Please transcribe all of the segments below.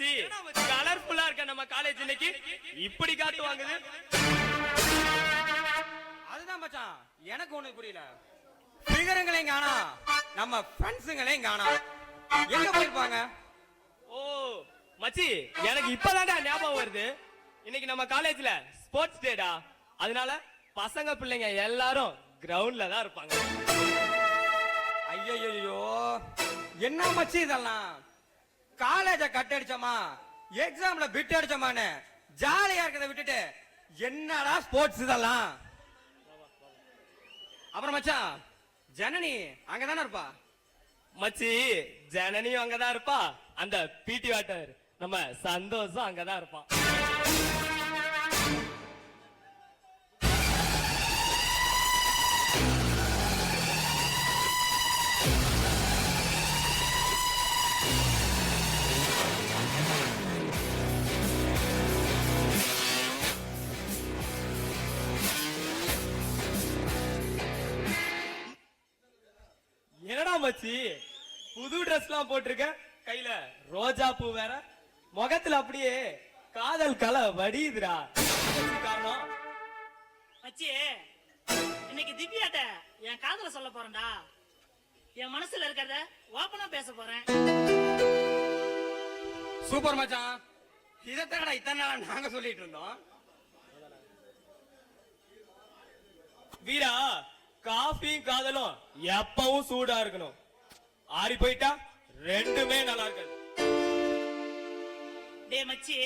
மச்சி கலர்ஃபுல்லா இருக்க நம்ம காலேஜ் இன்னைக்கு. இப்படி காட்டு வாங்குது. அதுதான் மச்சான். எனக்கு ஒண்ணு புரியல. ஃபிகருங்களையும் காணா நம்ம ஃப்ரெண்ட்ஸுங்களையும் காணா எங்க போயிருப்பாங்க? ஓ மச்சி எனக்கு இப்பதான்டா ஞாபகம் வருது. இன்னைக்கு நம்ம காலேஜ்ல ஸ்போர்ட்ஸ் டேடா அதனால பசங்க பிள்ளைங்க எல்லாரும் கிரவுண்ட்ல தான் இருப்பாங்க. ஐயோ என்ன மச்சி இதெல்லாம்? காலேஜ கட் அடிச்சோமா எக்ஸாம்ல பிட் அடிச்சோமான்னு ஜாலியா இருக்கிறத விட்டுட்டு என்னடா ஸ்போர்ட்ஸ் இதெல்லாம்? அப்புறம் மச்சான் ஜனனி அங்கதானே இருப்பா? மச்சி ஜனனியும் அங்கதான் இருப்பா. அந்த பிடி வாட்டர் நம்ம சந்தோஷம் அங்கதான் இருப்பான். மச்சி புது Dress எல்லாம் போட்டிருக்க கையில ரோஜா பூ வேற. முகத்துல அப்படியே காதல் கலை வடியுதுடா. காரணம்? மச்சி இன்னைக்கு திவ்யாட்ட என் காதல சொல்ல போறேன்டா. என் மனசுல இருக்கிறத ஓப்பனா பேச போறேன். சூப்பர் மச்சான். இதைத்தடா இத்தனை நாளா நாங்க சொல்லிட்டு இருந்தோம். வீரா காஃபியும் காதலும் எப்பவும் சூடா இருக்கணும். ஆறி போயிட்டா ரெண்டுமே நல்லா இருக்காது. டேய் மச்சி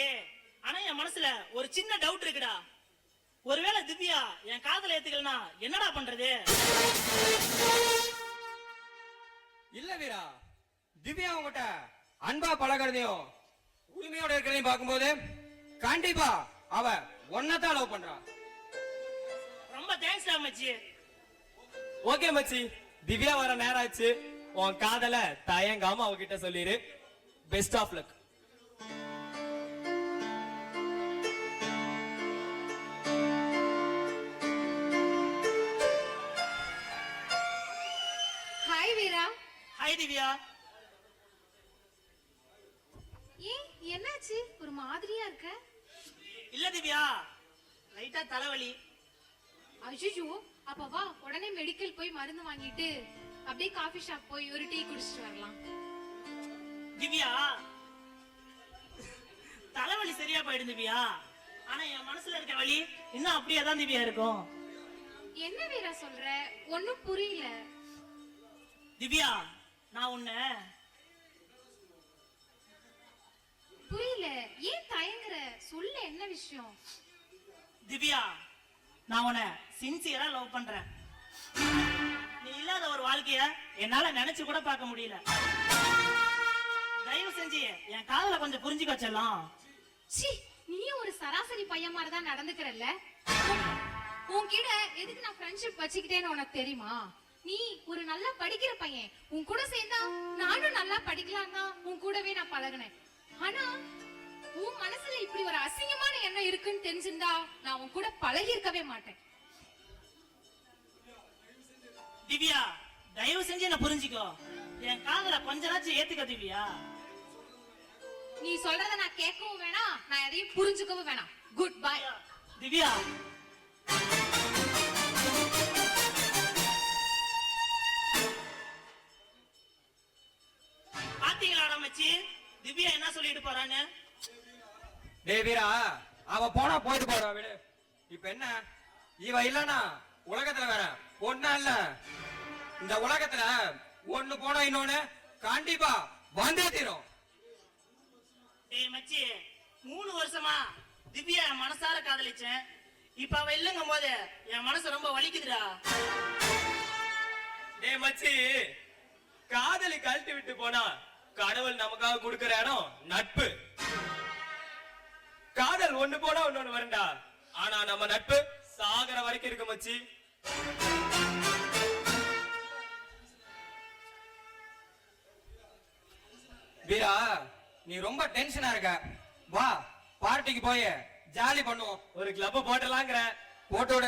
ஆனா என் மனசுல ஒரு சின்ன டவுட் இருக்குடா. ஒருவேளை திவ்யா என் காதல ஏத்துக்கலனா என்னடா பண்றது? இல்ல வீரா திவ்யா உங்ககிட்ட அன்பா பழகிறதையும் உரிமையோட இருக்கிறதையும் பார்க்கும்போது கண்டிப்பா அவ ஒன்னதான் லவ் பண்றா. ரொம்ப தேங்க்ஸ்டா மச்சி. ஓகே மச்சி திவ்யா வர நேரம் ஆச்சு. உன் காதல தயங்காம அவகிட்ட சொல்லிரு. Best of luck hi Veera hi Divya ஏன் என்னாச்சு? ஒரு மாதிரியா இருக்க? இல்ல திவ்யா லைட்டா தலைவலி. அஜிஜோ அப்ப வா உடனே மெடிக்கல் போய் மருந்து வாங்கிட்டு. அப்படியே காஃபி ஷாப் போய் ஒரு டீ குடிச்சிட்டு வரலாம். திவ்யா! தலைவலி சரியா போயிடும் திவ்யா. ஆனா என் மனசுல இருக்க வலி இன்னும் அப்படியே தான் திவ்யா இருக்கும். என்ன வீரா சொல்ற? ஒண்ணும் புரியல. திவ்யா நான் உன்னை புரியல. ஏன் தயங்குற? சொல்ல என்ன விஷயம்? திவ்யா நான் உன்னை சின்சியரா லவ் பண்றேன். இல்லாத ஒரு வாழ்க்கைய என்னால நினைச்சு கூட பார்க்க முடியல. தயவு செஞ்சு என் காதல கொஞ்சம் புரிஞ்சுக்க வச்சிடலாம் நீ ஒரு சராசரி பையன் மாதிரி தான் நடந்துக்கிறல்ல உன்கிட்ட எதுக்கு நான் ஃப்ரெண்ட்ஷிப் வச்சுக்கிட்டேன்னு உனக்கு தெரியுமா? நீ ஒரு நல்லா படிக்கிற பையன். உன் கூட சேர்ந்தா நானும் நல்லா படிக்கலாம் தான் உன் கூடவே நான் பழகினேன். ஆனா உன் மனசுல இப்படி ஒரு அசிங்கமான எண்ணம் இருக்குன்னு தெரிஞ்சிருந்தா நான் உன் கூட பழகி இருக்கவே மாட்டேன். திவ்யா தயவு செஞ்சு என்ன புரிஞ்சுக்கோ. என் காதல கொஞ்ச நாச்சும் ஏத்துக்க திவ்யா. நீ சொல்றத நான் கேட்கவும் வேணாம் நான் எதையும் புரிஞ்சுக்கவும் வேணாம். குட் பை திவ்யா பாத்தீங்களாடா மச்சி திவ்யா என்ன சொல்லிட்டு போறான்னு? டேய் வீரா அவ போனா போயிட்டு போறா விடு. இப்ப என்ன? இவ இல்லனா உலகத்துல வேற ஒண்ணா இல்ல. இந்த உலகத்துல ஒண்ணு போனா இன்னொன்னு கண்டிப்பா வந்தே தீரும். டேய் மச்சி மூணு வருஷமா திவ்யா என் மனசார காதலிச்சேன். இப்ப அவ இல்லைங்கும் போது என் மனசு ரொம்ப வலிக்குதுடா. டேய் மச்சி காதலி கழட்டி விட்டு போனா கடவுள் நமக்காக கொடுக்கிற இடம் நட்பு. காதல் ஒண்ணு போனா இன்னொன்னு வரும்டா. ஆனா நம்ம நட்பு சாகர வரைக்கும் இருக்கு மச்சி. வீரா நீ ரொம்ப டென்ஷனா இருக்க. வா பார்ட்டிக்கு போய் ஜாலி பண்ணுவோம். ஒரு கிளப் போட்டலாங்கிற போட்டோட